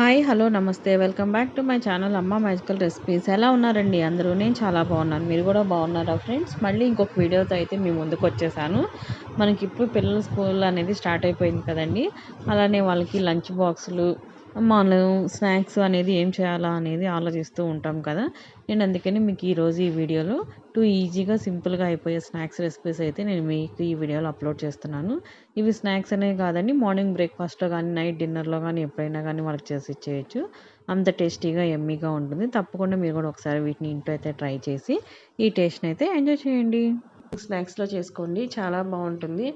Hi hello నమస్తే. Welcome back to my channel Amma magical recipes. ఎలా ఉన్నారండి అందరూ? నేను చాలా బాగున్నాను. మీరు కూడా బాగున్నారా ఫ్రెండ్స్? మళ్ళీ ఇంకొక వీడియోతో అయితే మీ ముందుకు వచ్చేసాను. మనకి ఇప్పుడు పిల్లల స్కూల్ అనేది స్టార్ట్ అయిపోయింది కదండి. అలానే వాళ్ళకి లంచ్ బాక్సులు మనం స్నాక్స్ అనేది ఏం చేయాలా అనేది ఆలోచిస్తూ ఉంటాం కదా. నేను అందుకని మీకు ఈరోజు ఈ వీడియోలో టూ ఈజీగా సింపుల్గా అయిపోయే స్నాక్స్ రెసిపీస్ అయితే నేను మీకు ఈ వీడియోలో అప్లోడ్ చేస్తున్నాను. ఇవి స్నాక్స్ అనేవి కాదండి మార్నింగ్ బ్రేక్ఫాస్ట్లో కానీ నైట్ డిన్నర్లో కానీ ఎప్పుడైనా కానీ వాళ్ళకి చేసి ఇచ్చేయచ్చు. అంత టేస్టీగా ఎమ్మీగా ఉంటుంది. తప్పకుండా మీరు కూడా ఒకసారి వీటిని ఇంట్లో అయితే ట్రై చేసి ఈ టేస్ట్ని అయితే ఎంజాయ్ చేయండి. స్నాక్స్లో చేసుకోండి చాలా బాగుంటుంది.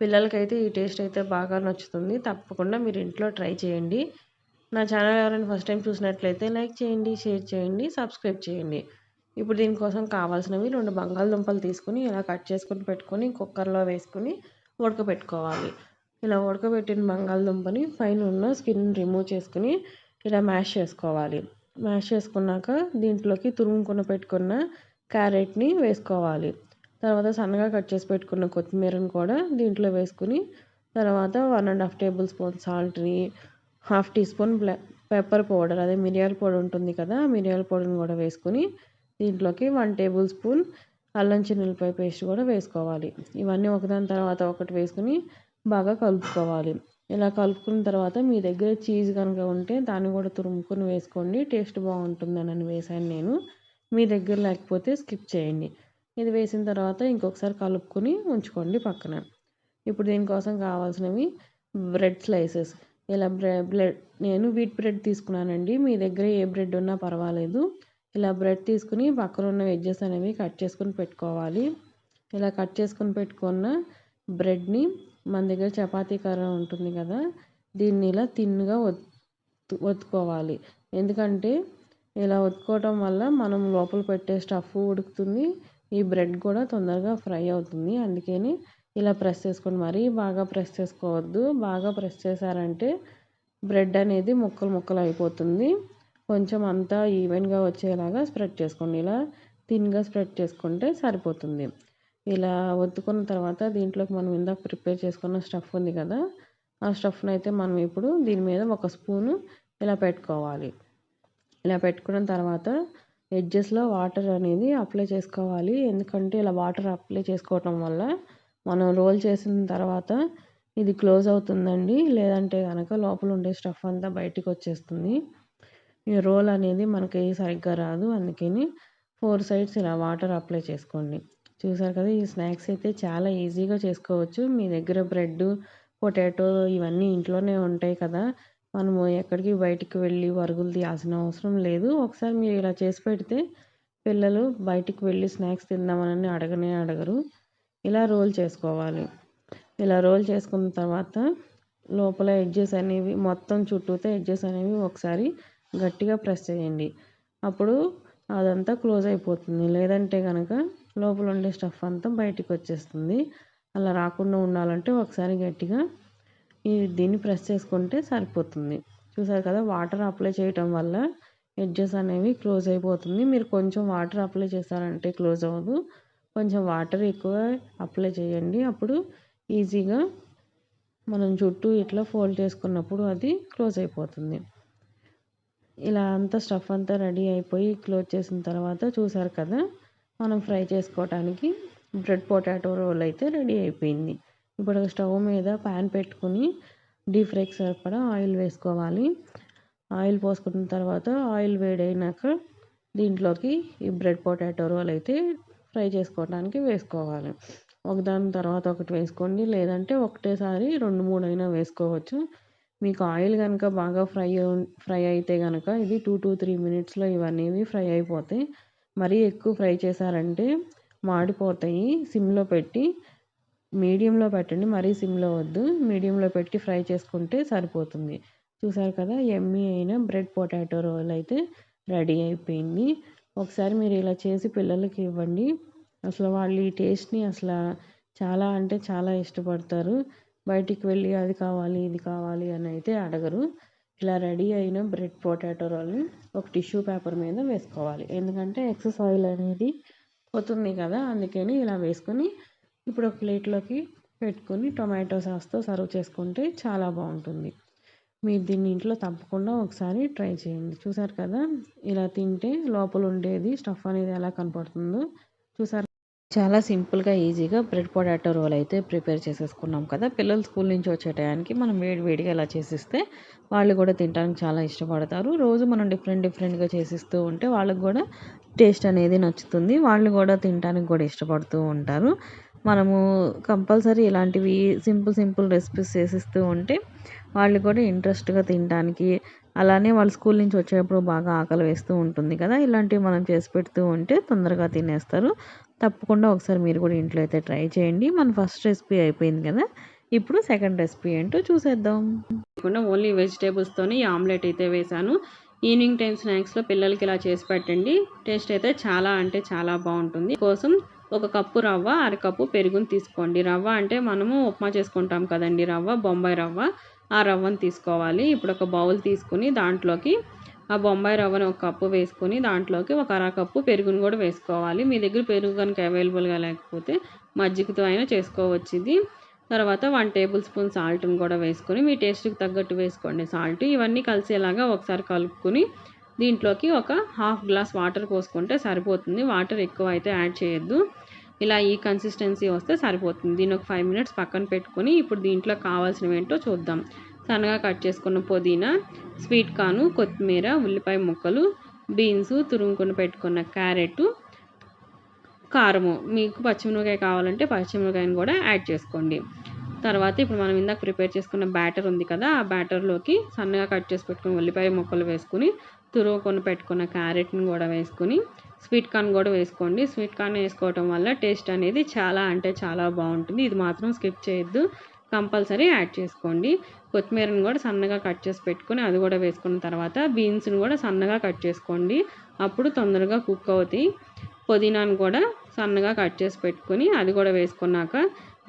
పిల్లలకైతే ఈ టేస్ట్ అయితే బాగా నచ్చుతుంది. తప్పకుండా మీరు ఇంట్లో ట్రై చేయండి. నా ఛానల్ ఎవరైనా ఫస్ట్ టైం చూసినట్లయితే లైక్ చేయండి షేర్ చేయండి సబ్స్క్రైబ్ చేయండి. ఇప్పుడు దీనికోసం కావాల్సినవి రెండు బంగాళదుంపలు తీసుకుని ఇలా కట్ చేసుకుని పెట్టుకొని కుక్కర్లో వేసుకుని ఉడకబెట్టుకోవాలి. ఇలా ఉడకబెట్టిన బంగాళదుంపని పైన ఉన్న స్కిన్ రిమూవ్ చేసుకుని ఇలా మ్యాష్ చేసుకోవాలి. మ్యాష్ చేసుకున్నాక దీంట్లోకి తురుముకున్న పెట్టుకున్న క్యారెట్ని వేసుకోవాలి. తర్వాత సన్నగా కట్ చేసి పెట్టుకున్న కొత్తిమీరని కూడా దీంట్లో వేసుకుని తర్వాత one and half tablespoon సాల్ట్ని half teaspoon pepper powder అదే మిరియాల పొడి ఉంటుంది కదా మిరియాల పొడిని కూడా వేసుకుని దీంట్లోకి వన్ టేబుల్ స్పూన్ అల్లం చిన్నులపాయ పేస్ట్ కూడా వేసుకోవాలి. ఇవన్నీ ఒకదాని తర్వాత ఒకటి వేసుకుని బాగా కలుపుకోవాలి. ఇలా కలుపుకున్న తర్వాత మీ దగ్గర చీజ్ కనుక ఉంటే దాన్ని కూడా తురుముకొని వేసుకోండి. టేస్ట్ బాగుంటుందని వేసాను నేను. మీ దగ్గర లేకపోతే స్కిప్ చేయండి. ఇది వేసిన తర్వాత ఇంకొకసారి కలుపుకొని ఉంచుకోండి పక్కన. ఇప్పుడు దీనికోసం కావాల్సినవి బ్రెడ్ స్లైసెస్. ఇలా బ్రెడ్ నేను వీట్ బ్రెడ్ తీసుకున్నానండి. మీ దగ్గర ఏ బ్రెడ్ ఉన్నా పర్వాలేదు. ఇలా బ్రెడ్ తీసుకుని పక్కన ఉన్న వెజ్జెస్ అనేవి కట్ చేసుకుని పెట్టుకోవాలి. ఇలా కట్ చేసుకుని పెట్టుకున్న బ్రెడ్ని మన దగ్గర చపాతీ కర్ర ఉంటుంది కదా దీన్ని ఇలా తిన్నుగా ఒత్తు ఒత్తుకోవాలి. ఎందుకంటే ఇలా ఒత్తుకోవటం వల్ల మనం లోపల పెట్టే స్టఫ్ ఉడుకుతుంది ఈ బ్రెడ్ కూడా తొందరగా ఫ్రై అవుతుంది. అందుకని ఇలా ప్రెస్ చేసుకోండి మరీ బాగా ప్రెస్ చేసుకోవద్దు. బాగా ప్రెస్ చేశారంటే బ్రెడ్ అనేది ముక్కలు ముక్కలు అయిపోతుంది. కొంచెం అంతా ఈవెన్గా వచ్చేలాగా స్ప్రెడ్ చేసుకోండి. ఇలా థిన్గా స్ప్రెడ్ చేసుకుంటే సరిపోతుంది. ఇలా ఒత్తుకున్న తర్వాత దీంట్లోకి మనం ఇందాక ప్రిపేర్ చేసుకున్న స్టఫ్ ఉంది కదా ఆ స్టఫ్ని అయితే మనం ఇప్పుడు దీని మీద ఒక స్పూను ఇలా పెట్టుకోవాలి. ఇలా పెట్టుకున్న తర్వాత ఎడ్జెస్లో వాటర్ అనేది అప్లై చేసుకోవాలి. ఎందుకంటే ఇలా వాటర్ అప్లై చేసుకోవటం వల్ల మనం రోల్ చేసిన తర్వాత ఇది క్లోజ్ అవుతుందండి. లేదంటే కనుక లోపల ఉండే స్టఫ్ అంతా బయటికి వచ్చేస్తుంది. ఈ రోల్ అనేది మనకి సరిగ్గా రాదు. అందుకని ఫోర్ సైడ్స్ ఇలా వాటర్ అప్లై చేసుకోండి. చూసారు కదా ఈ స్నాక్స్ అయితే చాలా ఈజీగా చేసుకోవచ్చు. మీ దగ్గర బ్రెడ్ పొటాటో ఇవన్నీ ఇంట్లోనే ఉంటాయి కదా. మనము ఎక్కడికి బయటికి వెళ్ళి వరుగులు తీయాల్సిన అవసరం లేదు. ఒకసారి మీరు ఇలా చేసి పెడితే పిల్లలు బయటికి వెళ్ళి స్నాక్స్ తిందామని అడగనే అడగరు. ఇలా రోల్ చేసుకోవాలి. ఇలా రోల్ చేసుకున్న తర్వాత లోపల ఎడ్జెస్ అనేవి మొత్తం చుట్టూతో ఎడ్జెస్ అనేవి ఒకసారి గట్టిగా ప్రెస్ చేయండి. అప్పుడు అదంతా క్లోజ్ అయిపోతుంది. లేదంటే కనుక లోపల ఉండే స్టఫ్ అంతా బయటికి వచ్చేస్తుంది. అలా రాకుండా ఉండాలంటే ఒకసారి గట్టిగా ఈ దీన్ని ప్రెస్ చేసుకుంటే సరిపోతుంది. చూసారు కదా వాటర్ అప్లై చేయటం వల్ల ఎడ్జెస్ అనేవి క్లోజ్ అయిపోతుంది. మీరు కొంచెం వాటర్ అప్లై చేశారంటే క్లోజ్ అవ్వదు. కొంచెం వాటర్ ఎక్కువ అప్లై చేయండి. అప్పుడు ఈజీగా మనం చుట్టూ ఇట్లా ఫోల్డ్ చేసుకున్నప్పుడు అది క్లోజ్ అయిపోతుంది. ఇలా అంతా స్టఫ్ అంతా రెడీ అయిపోయి క్లోజ్ చేసిన తర్వాత చూసారు కదా మనం ఫ్రై చేసుకోవడానికి బ్రెడ్ పొటాటో రోల్ అయితే రెడీ అయిపోయింది. ఇప్పుడు స్టవ్ మీద ప్యాన్ పెట్టుకుని డీప్ ఫ్రైకి సరిపడా ఆయిల్ వేసుకోవాలి. ఆయిల్ పోసుకున్న తర్వాత ఆయిల్ వేడైనాక దీంట్లోకి ఈ బ్రెడ్ పొటాటో రోల్ అయితే ఫ్రై చేసుకోవడానికి వేసుకోవాలి. ఒకదాని తర్వాత ఒకటి వేసుకోండి. లేదంటే ఒకటేసారి రెండు మూడు అయినా వేసుకోవచ్చు. మీకు ఆయిల్ కనుక బాగా ఫ్రై ఫ్రై అయితే కనుక ఇది టూ టు త్రీ మినిట్స్లో ఇవన్నీ ఫ్రై అయిపోతాయి. మరీ ఎక్కువ ఫ్రై చేశారంటే మాడిపోతాయి. సిమ్లో పెట్టి మీడియంలో పెట్టండి. మరీ సిమ్లో వద్దు. మీడియంలో పెట్టి ఫ్రై చేసుకుంటే సరిపోతుంది. చూసారు కదా ఎమ్మీ అయిన బ్రెడ్ పొటాటో రోల్ అయితే రెడీ అయిపోయింది. ఒకసారి మీరు ఇలా చేసి పిల్లలకి ఇవ్వండి. అసలు వాళ్ళు ఈ టేస్ట్ని అసలు చాలా అంటే చాలా ఇష్టపడతారు. బయటికి వెళ్ళి అది కావాలి ఇది కావాలి అని అయితే అడగరు. ఇలా రెడీ అయిన బ్రెడ్ పొటాటో రోల్ని ఒక టిష్యూ పేపర్ మీద వేసుకోవాలి. ఎందుకంటే ఎక్సెస్ ఆయిల్ అనేది పోతుంది కదా అందుకని ఇలా వేసుకొని ఇప్పుడు ఒక ప్లేట్లోకి పెట్టుకొని టొమాటో సాస్తో సర్వ్ చేసుకుంటే చాలా బాగుంటుంది. మీరు దీన్ని ఇంట్లో తప్పకుండా ఒకసారి ట్రై చేయండి. చూసారు కదా? ఇలా తింటే లోపల ఉండేది స్టఫ్ అనేది ఎలా కనపడుతుందో. చూసారు? చాలా సింపుల్గా ఈజీగా బ్రెడ్ పొటాటో రోల్ అయితే ప్రిపేర్ చేసేసుకున్నాం కదా? పిల్లలు స్కూల్ నుంచి వచ్చే టయానికి మనం వేడి వేడిగా ఇలా చేసిస్తే వాళ్ళు కూడా తినడానికి చాలా ఇష్టపడతారు. రోజు మనం డిఫరెంట్ డిఫరెంట్గా చేసిస్తూ ఉంటే వాళ్ళకి కూడా టేస్ట్ అనేది నచ్చుతుంది. వాళ్ళు కూడా తినడానికి కూడా ఇష్టపడుతూ ఉంటారు. మనము కంపల్సరీ ఇలాంటివి సింపుల్ సింపుల్ రెసిపీస్ చేసిస్తూ ఉంటే వాళ్ళు కూడా ఇంట్రెస్ట్గా తినడానికి అలానే వాళ్ళు స్కూల్ నుంచి వచ్చేటప్పుడు బాగా ఆకలి వేస్తూ ఉంటుంది కదా ఇలాంటివి మనం చేసి పెడుతూ ఉంటే తొందరగా తినేస్తారు. తప్పకుండా ఒకసారి మీరు కూడా ఇంట్లో అయితే ట్రై చేయండి. మన ఫస్ట్ రెసిపీ అయిపోయింది కదా ఇప్పుడు సెకండ్ రెసిపీ ఏంటో చూసేద్దాం. ఓన్లీ వెజిటేబుల్స్తోనే ఈ ఆమ్లెట్ అయితే వేశాను ఈవినింగ్ టైం స్నాక్స్లో పిల్లలకి ఇలా చేసి పెట్టండి. టేస్ట్ అయితే చాలా అంటే చాలా బాగుంటుంది. కోసం ఒక కప్పు రవ్వ అరకప్పు పెరుగుని తీసుకోండి. రవ్వ అంటే మనము ఉప్మా చేసుకుంటాం కదండి. రవ్వ బొంబాయి రవ్వ ఆ రవ్వను తీసుకోవాలి. ఇప్పుడు ఒక బౌల్ తీసుకుని దాంట్లోకి ఆ బొంబాయి రవ్వను ఒక కప్పు వేసుకొని దాంట్లోకి ఒక అరకప్పు పెరుగును కూడా వేసుకోవాలి. మీ దగ్గర పెరుగు కనుక అవైలబుల్గా లేకపోతే మజ్జిగతో అయినా చేసుకోవచ్చు ఇది. తర్వాత వన్ టేబుల్ స్పూన్ సాల్ట్ని కూడా వేసుకొని మీ టేస్ట్కి తగ్గట్టు వేసుకోండి. సాల్ట్ ఇవన్నీ కలిసేలాగా ఒకసారి కలుపుకొని దీంట్లోకి ఒక హాఫ్ గ్లాస్ వాటర్ పోసుకుంటే సరిపోతుంది. వాటర్ ఎక్కువ అయితే యాడ్ చేయొద్దు. ఇలా ఈ కన్సిస్టెన్సీ వస్తే సరిపోతుంది. దీని ఒక ఫైవ్ మినిట్స్ పక్కన పెట్టుకొని ఇప్పుడు దీంట్లో కావాల్సినవి ఏంటో చూద్దాం. సన్నగా కట్ చేసుకున్న పుదీనా స్వీట్ కార్న్ కొత్తిమీర ఉల్లిపాయ ముక్కలు బీన్స్ తురుముకుని పెట్టుకున్న క్యారెట్ కారము. మీకు పచ్చిమిరపకాయ కావాలంటే పచ్చిమిరపకాయని కూడా యాడ్ చేసుకోండి. తర్వాత ఇప్పుడు మనం ఇందాక ప్రిపేర్ చేసుకున్న బ్యాటర్ ఉంది కదా ఆ బ్యాటర్లోకి సన్నగా కట్ చేసి పెట్టుకుని ఉల్లిపాయ ముక్కలు వేసుకుని తురుముకొని పెట్టుకున్న క్యారెట్ని కూడా వేసుకుని స్వీట్ కార్న్ కూడా వేసుకోండి. స్వీట్ కార్న్ వేసుకోవటం వల్ల టేస్ట్ అనేది చాలా అంటే చాలా బాగుంటుంది. ఇది మాత్రం స్కిప్ చేయొద్దు. కంపల్సరీ యాడ్ చేసుకోండి. కొత్తిమీరని కూడా సన్నగా కట్ చేసి పెట్టుకుని అది కూడా వేసుకున్న తర్వాత బీన్స్ని కూడా సన్నగా కట్ చేసుకోండి. అప్పుడు తొందరగా కుక్ అవుతాయి. పుదీనాను కూడా సన్నగా కట్ చేసి పెట్టుకొని అది కూడా వేసుకున్నాక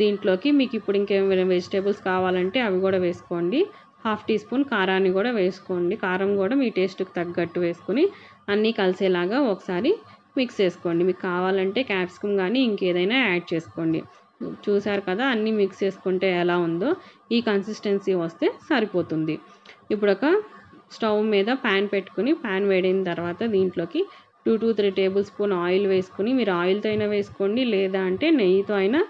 దీంట్లోకి మీకు ఇప్పుడు ఇంకేమైనా వెజిటేబుల్స్ కావాలంటే అవి కూడా వేసుకోండి. హాఫ్ టీ స్పూన్ కారాన్ని కూడా వేసుకోండి. కారం కూడా మీ టేస్ట్కి తగ్గట్టు వేసుకుని అన్నీ కలిసేలాగా ఒకసారి మిక్స్ చేసుకోండి. మీకు కావాలంటే క్యాప్సికమ్ కానీ ఇంకేదైనా యాడ్ చేసుకోండి. చూసారు కదా అన్నీ మిక్స్ చేసుకుంటే ఎలా ఉందో ఈ కన్సిస్టెన్సీ వస్తే సరిపోతుంది. ఇప్పుడు ఒక స్టవ్ మీద ప్యాన్ పెట్టుకుని ప్యాన్ వేడిన తర్వాత దీంట్లోకి two two three tablespoon oil వేసుకుని మీరు ఆయిల్తో అయినా వేసుకోండి లేదా అంటే నెయ్యితో అయినా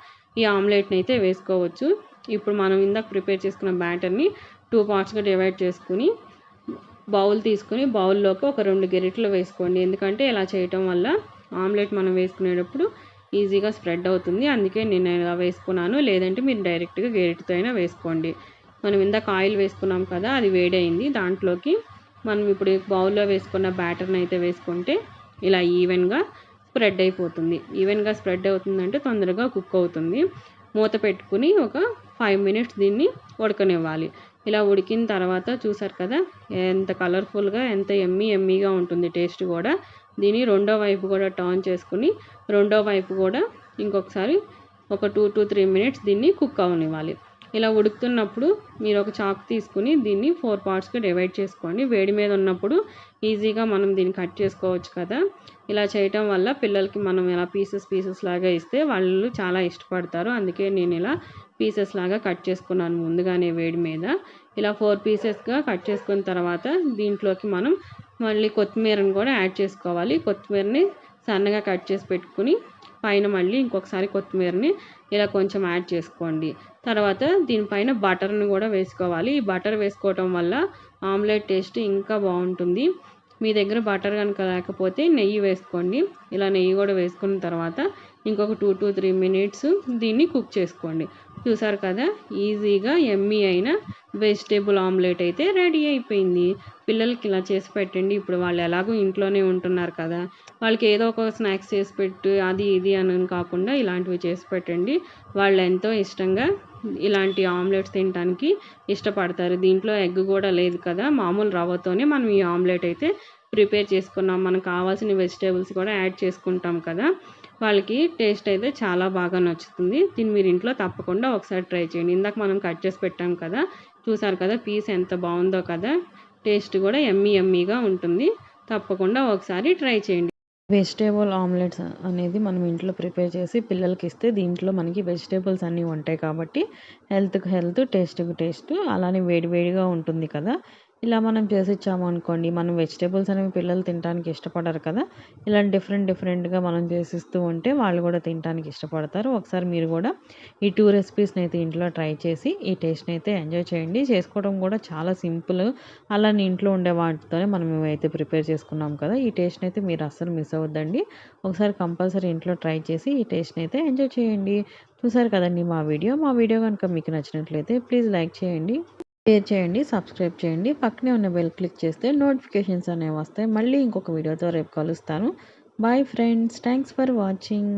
ఈ ఆమ్లెట్ని అయితే వేసుకోవచ్చు. ఇప్పుడు మనం ఇందాక ప్రిపేర్ చేసుకున్న బ్యాటర్ని టూ పార్ట్స్గా డివైడ్ చేసుకుని బౌల్ తీసుకుని బౌల్లోకి ఒక రెండు గెరిట్లు వేసుకోండి. ఎందుకంటే ఇలా చేయటం వల్ల ఆమ్లెట్ మనం వేసుకునేటప్పుడు ఈజీగా స్ప్రెడ్ అవుతుంది. అందుకే నేను ఇలా వేసుకున్నాను. లేదంటే మీరు డైరెక్ట్గా గెరిట్తో అయినా వేసుకోండి. మనం ఇందాక ఆయిల్ వేసుకున్నాం కదా అది వేడైంది. దాంట్లోకి మనం ఇప్పుడు బౌల్లో వేసుకున్న బ్యాటర్ని అయితే వేసుకుంటే ఇలా ఈవెన్గా స్ప్రెడ్ అయిపోతుంది. ఈవెన్గా స్ప్రెడ్ అవుతుందంటే తొందరగా కుక్ అవుతుంది. మూత పెట్టుకుని ఒక ఫైవ్ మినిట్స్ దీన్ని ఉడకనివ్వాలి. ఇలా ఉడికిన తర్వాత చూసారు కదా ఎంత కలర్ఫుల్గా ఎంత ఎమ్మీ ఎమ్మీగా ఉంటుంది టేస్ట్ కూడా. దీన్ని రెండో వైపు కూడా టర్న్ చేసుకుని రెండో వైపు కూడా ఇంకొకసారి ఒక టూ టు త్రీ మినిట్స్ దీన్ని కుక్ అవనివ్వాలి. ఇలా ఉడుకుతున్నప్పుడు మీరు ఒక చాకు తీసుకుని దీన్ని ఫోర్ పార్ట్స్కి డివైడ్ చేసుకోండి. వేడి మీద ఉన్నప్పుడు ఈజీగా మనం దీన్ని కట్ చేసుకోవచ్చు కదా. ఇలా చేయటం వల్ల పిల్లలకి మనం ఇలా పీసెస్ పీసెస్ లాగా ఇస్తే వాళ్ళు చాలా ఇష్టపడతారు. అందుకే నేను ఇలా పీసెస్ లాగా కట్ చేసుకున్నాను ముందుగానే వేడి మీద. ఇలా ఫోర్ పీసెస్గా కట్ చేసుకున్న తర్వాత దీంట్లోకి మనం మళ్ళీ కొత్తిమీరని కూడా యాడ్ చేసుకోవాలి. కొత్తిమీరని సన్నగా కట్ చేసి పెట్టుకుని పైన మళ్ళీ ఇంకొకసారి కొత్తిమీరని ఇలా కొంచెం యాడ్ చేసుకోండి. తర్వాత దీనిపైన బటర్ని కూడా వేసుకోవాలి. ఈ బటర్ వేసుకోవటం వల్ల ఆమ్లెట్ టేస్ట్ ఇంకా బాగుంటుంది. మీ దగ్గర బటర్ కనుక లేకపోతే నెయ్యి వేసుకోండి. ఇలా నెయ్యి కూడా వేసుకున్న తర్వాత ఇంకొక టూ టు త్రీ మినిట్స్ దీన్ని కుక్ చేసుకోండి. చూసారు కదా? ఈజీగా ఎమ్మీ అయిన వెజిటేబుల్ ఆమ్లెట్ అయితే రెడీ అయిపోయింది. పిల్లలకి ఇలా చేసి పెట్టండి. ఇప్పుడు వాళ్ళు ఎలాగో ఇంట్లోనే ఉంటున్నారు కదా. వాళ్ళకి ఏదో ఒక స్నాక్స్ చేసి పెట్టు అది ఇది అని కాకుండా ఇలాంటివి చేసి పెట్టండి. వాళ్ళు ఎంతో ఇష్టంగా ఇలాంటి ఆమ్లెట్స్ తినడానికి ఇష్టపడతారు. దీంట్లో ఎగ్ కూడా లేదు కదా. మామూలు రవ్వతోనే మనం ఈ ఆమ్లెట్ అయితే ప్రిపేర్ చేసుకున్నాం. మనకు కావాల్సిన వెజిటేబుల్స్ కూడా యాడ్ చేసుకుంటాం కదా. వాళ్ళకి టేస్ట్ అయితే చాలా బాగా నచ్చుతుంది. దీన్ని మీరు ఇంట్లో తప్పకుండా ఒకసారి ట్రై చేయండి. ఇందాక మనం కట్ చేసి పెట్టాం కదా. చూసారు కదా పీస్ ఎంత బాగుందో కదా. టేస్ట్ కూడా ఎమ్మీ ఎమ్మీగా ఉంటుంది. తప్పకుండా ఒకసారి ట్రై చేయండి. వెజిటేబుల్ ఆమ్లెట్స్ అనేది మనం ఇంట్లో ప్రిపేర్ చేసి పిల్లలకి ఇస్తే దీంట్లో మనకి వెజిటేబుల్స్ అన్నీ ఉంటాయి కాబట్టి హెల్త్కి హెల్త్ టేస్ట్కి టేస్ట్ అలానే వేడి వేడిగా ఉంటుంది కదా. ఇలా మనం చేసి ఇచ్చామనుకోండి మనం వెజిటేబుల్స్ అనేవి పిల్లలు తినడానికి ఇష్టపడరు కదా. ఇలా డిఫరెంట్ డిఫరెంట్గా మనం చేసిస్తూ ఉంటే వాళ్ళు కూడా తినడానికి ఇష్టపడతారు. ఒకసారి మీరు కూడా ఈ టూ రెసిపీస్ని అయితే ఇంట్లో ట్రై చేసి ఈ టేస్ట్ని అయితే ఎంజాయ్ చేయండి. చేసుకోవడం కూడా చాలా సింపుల్. అలానే ఇంట్లో ఉండే వాటితోనే మనం ఇవైతే ప్రిపేర్ చేసుకున్నాం కదా ఈ టేస్ట్ని అయితే మీరు అస్సలు మిస్ అవ్వద్దండి. ఒకసారి కంపల్సరీ ఇంట్లో ట్రై చేసి ఈ టేస్ట్ని అయితే ఎంజాయ్ చేయండి. చూసారు కదండి మా వీడియో. మా వీడియో కనుక మీకు నచ్చినట్లయితే ప్లీజ్ లైక్ చేయండి. షేర్ చేయండి సబ్స్క్రైబ్ చేయండి. పక్కనే ఉన్న బెల్ క్లిక్ చేస్తే నోటిఫికేషన్స్ అనేవి వస్తాయి. మళ్ళీ ఇంకొక వీడియోతో రేపు కలుస్తాను. Bye friends thanks for watching